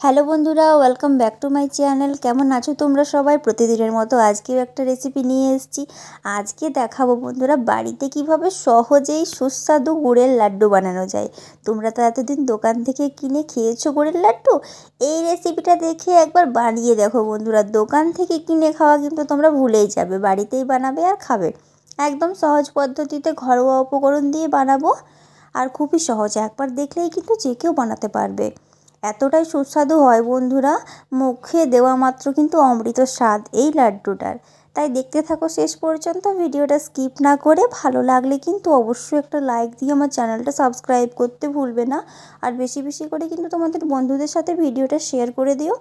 Hello বন্ধুরা welcome back to my channel কেমন আছো তোমরা সবাই? প্রতিদিনের মতো আজকেও একটা রেসিপি নিয়ে এসেছি। আজকে দেখাবো বন্ধুরা, বাড়িতে কীভাবে সহজেই সুস্বাদু গুড়ের লাড্ডু বানানো যায়। তোমরা তো এতদিন দোকান থেকে কিনে খেয়েছো গুড়ের লাড্ডু? এই রেসিপিটা দেখে একবার বানিয়ে দেখো বন্ধুরা। দোকান থেকে কিনে খাওয়া কিন্তু তোমরা ভুলেই যাবে, বাড়িতেই বানাবে আর খাবে। একদম সহজ পদ্ধতিতে ঘরোয়া উপকরণ দিয়ে বানাবো। আর খুবই সহজ, একবার দেখলেই কিন্তু যে কেউ বানাতে পারবে। এতটাই সুস্বাদু হয় বন্ধুরা। মুখে দেওয়া মাত্র কিন্তু অমৃত স্বাদ, এই লাড্ডুটার। তাই দেখতে থাকো শেষ পর্যন্ত, ভিডিওটা স্কিপ না করে ভালো লাগলে কিন্তু অবশ্যই একটা লাইক দিয়ে আমার চ্যানেলটা সাবস্ক্রাইব করতে ভুলবে না। আর বেশি বেশি করে কিন্তু তোমাদের বন্ধুদের সাথে ভিডিওটা শেয়ার করে দিও,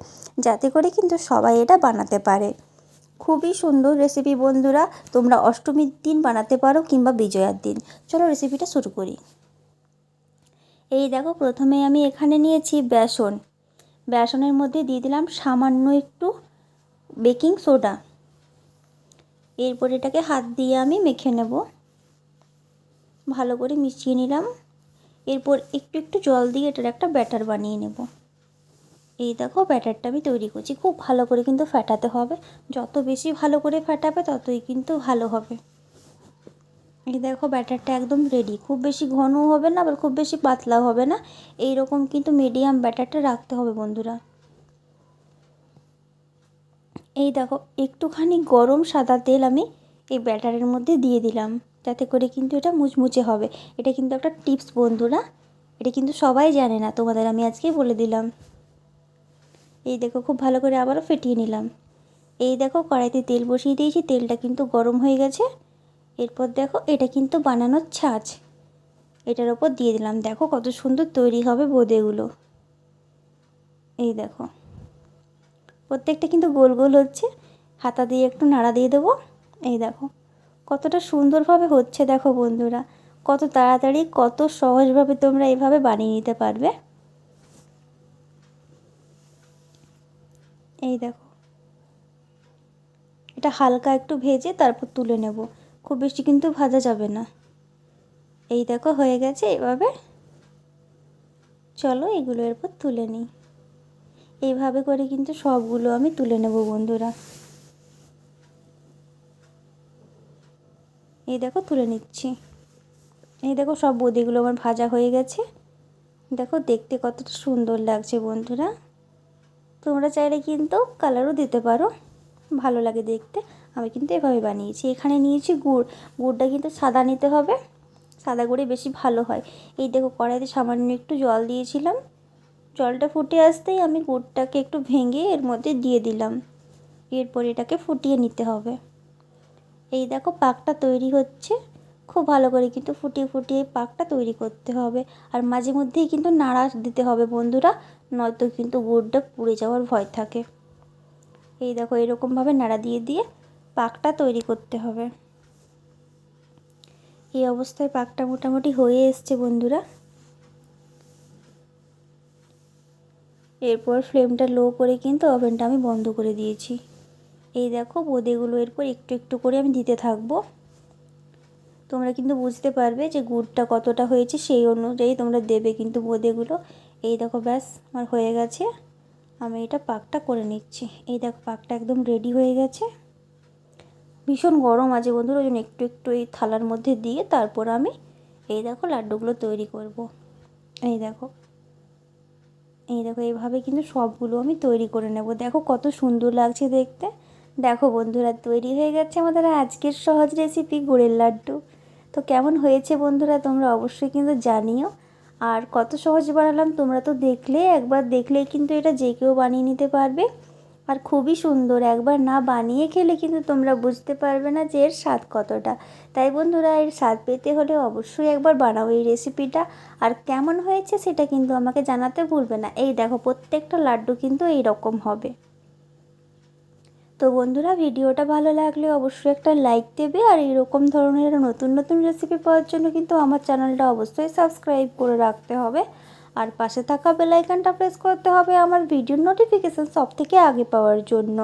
যাতে করে কিন্তু সবাই এটা বানাতে পারে। খুবই সুন্দর রেসিপি বন্ধুরা, তোমরা অষ্টমীর দিন বানাতে পারো কিংবা বিজয়ার দিন। চলো রেসিপিটা শুরু করি। এই দেখো, প্রথমে আমি এখানে নিয়েছি বেসন। বেসনের মধ্যে দিয়ে দিলাম সামান্য একটু বেকিং সোডা। এরপর এটাকে হাত দিয়ে আমি মেখে নেব। ভালো করে মিশিয়ে নিলাম। এরপর একটু একটু জল দিয়ে এটার একটা ব্যাটার বানিয়ে নেব। এই দেখো, ব্যাটারটা আমি তৈরি করছি। খুব ভালো করে কিন্তু ফ্যাটাতে হবে। যত বেশি ভালো করে ফ্যাটাবে ততই কিন্তু ভালো হবে। এই দেখো ব্যাটারটা একদম রেডি খুব বেশি ঘনও হবে না, আবার খুব বেশি পাতলাও হবে না। এই রকম কিন্তু মিডিয়াম ব্যাটারটা রাখতে হবে বন্ধুরা। এই দেখো, একটুখানি গরম সাদা তেল আমি এই ব্যাটারের মধ্যে দিয়ে দিলাম, যাতে করে কিন্তু এটা মুচমুচে হবে। এটা কিন্তু একটা টিপস বন্ধুরা, এটা কিন্তু সবাই জানে না, তোমাদের আমি আজকেই বলে দিলাম। এই দেখো, খুব ভালো করে আবারও ফেটিয়ে নিলাম। এই দেখো, কড়াইতে তেল বসিয়ে দিয়েছি, তেলটা কিন্তু গরম হয়ে গেছে। এরপর দেখো, এটা কিন্তু বানানোর ছাঁচ। এটার ওপর দিয়ে দিলাম। দেখো কত সুন্দর তৈরি হবে বোঁদেগুলো। এই দেখো। প্রত্যেকটা কিন্তু গোল গোল হচ্ছে। হাতা দিয়ে একটু নাড়া দিয়ে দেবো। এই দেখো। কতটা সুন্দরভাবে হচ্ছে দেখো বন্ধুরা। কত তাড়াতাড়ি, কত সহজভাবে তোমরা এইভাবে বানিয়ে নিতে পারবে। এই দেখো। এটা হালকা একটু ভেজে তারপর তুলে নেব। খুব বেশি কিন্তু ভাজা যাবে না। এই দেখো হয়ে গেছে এভাবে। চলো এগুলো এরপর তুলে নিই। এইভাবে করে কিন্তু সবগুলো আমি তুলে নেব বন্ধুরা। এই দেখো তুলে নিচ্ছি। এই দেখো সব বদিগুলো আমার ভাজা হয়ে গেছে। দেখো দেখতে কতটা সুন্দর লাগছে বন্ধুরা। তোমরা চাইলে কিন্তু কালারও দিতে পারো। ভালো লাগে দেখতে। আমি কিন্তু এভাবে বানিয়েছি। এখানে নিয়েছি গুড়। গুড়টা কিন্তু সাদা নিতে হবে। সাদা গুড়ে বেশি ভালো হয়। এই দেখো কড়াইতে সামান্য একটু জল দিয়েছিলাম। জলটা ফুটে আসতেই আমি গুড়টাকে একটু ভেঙে এর মধ্যে দিয়ে দিলাম। এরপর এটাকে ফুটিয়ে নিতে হবে। এই দেখো পাকটা তৈরি হচ্ছে। খুব ভালো করে কিন্তু ফুটিয়ে ফুটিয়ে পাকটা তৈরি করতে হবে। আর মাঝে মধ্যেই কিন্তু নাড়া দিতে হবে বন্ধুরা। নয়তো কিন্তু গুড়টা পুড়ে যাওয়ার ভয় থাকে। এই দেখো, এরকমভাবে নাড়া দিয়ে দিয়ে পাকটা তৈরি করতে হবে। এই অবস্থায় পাকটা মোটামুটি হয়ে এসছে বন্ধুরা। এরপর ফ্লেমটা লো করে কিন্তু ওভেনটা আমি বন্ধ করে দিয়েছি। এই দেখো, বোঁদেগুলো এরপর একটু একটু করে আমি দিতে থাকব। তোমরা কিন্তু বুঝতে পারবে যে গুড়টা কতটা হয়েছে, সেই অনুযায়ী তোমরা দেবে কিন্তু বোঁদেগুলো। এই দেখো, ব্যাস, আমার হয়ে গেছে। আমি এটা পাকটা করে নিচ্ছি। এই দেখো, পাকটা একদম রেডি হয়ে গেছে। ভীষণ গরম আছে বন্ধুরা, ওই জন্য একটু একটু এই থালার মধ্যে দিয়ে তারপর আমি এই দেখো লাড্ডুগুলো তৈরি করব। এই দেখো এই দেখো, এইভাবে কিন্তু সবগুলো আমি তৈরি করে নেব। দেখো কত সুন্দর লাগছে দেখতে। দেখো বন্ধুরা, তৈরি হয়ে গেছে আমাদের আজকের সহজ রেসিপি গুড়ের লাড্ডু। তো কেমন হয়েছে বন্ধুরা তোমরা অবশ্যই কিন্তু জানিও। আর কত সহজ বানালাম, তোমরা তো দেখলে, একবার দেখলেই কিন্তু এটা যে কেউ বানিয়ে নিতে পারবে। আর খুবই সুন্দর, একবার না বানিয়ে খেলে কিন্তু তোমরা বুঝতে পারবে না যে এর স্বাদ কতটা। তাই বন্ধুরা, এর স্বাদ পেতে হলে অবশ্যই একবার বানাও এই রেসিপিটা আর কেমন হয়েছে সেটা কিন্তু আমাকে জানাতে ভুলবে না। এই দেখো, প্রত্যেকটা লাড্ডু কিন্তু এই রকম হবে। তো বন্ধুরা, ভিডিওটা ভালো লাগলে অবশ্যই একটা লাইক দেবে আর এরকম ধরনের নতুন নতুন রেসিপি পাওয়ার জন্য কিন্তু আমার চ্যানেলটা অবশ্যই সাবস্ক্রাইব করে রাখতে হবে। আর পাশে থাকা বেলাইকানটা প্রেস করতে হবে আমার ভিডিওর নোটিফিকেশান সব থেকে আগে পাওয়ার জন্য।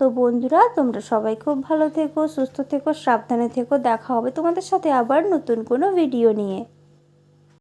তো বন্ধুরা, তোমরা সবাই খুব ভালো থেকো, সুস্থ থেকো, সাবধানে থেকো। দেখা হবে তোমাদের সাথে আবার নতুন কোনো ভিডিও নিয়ে।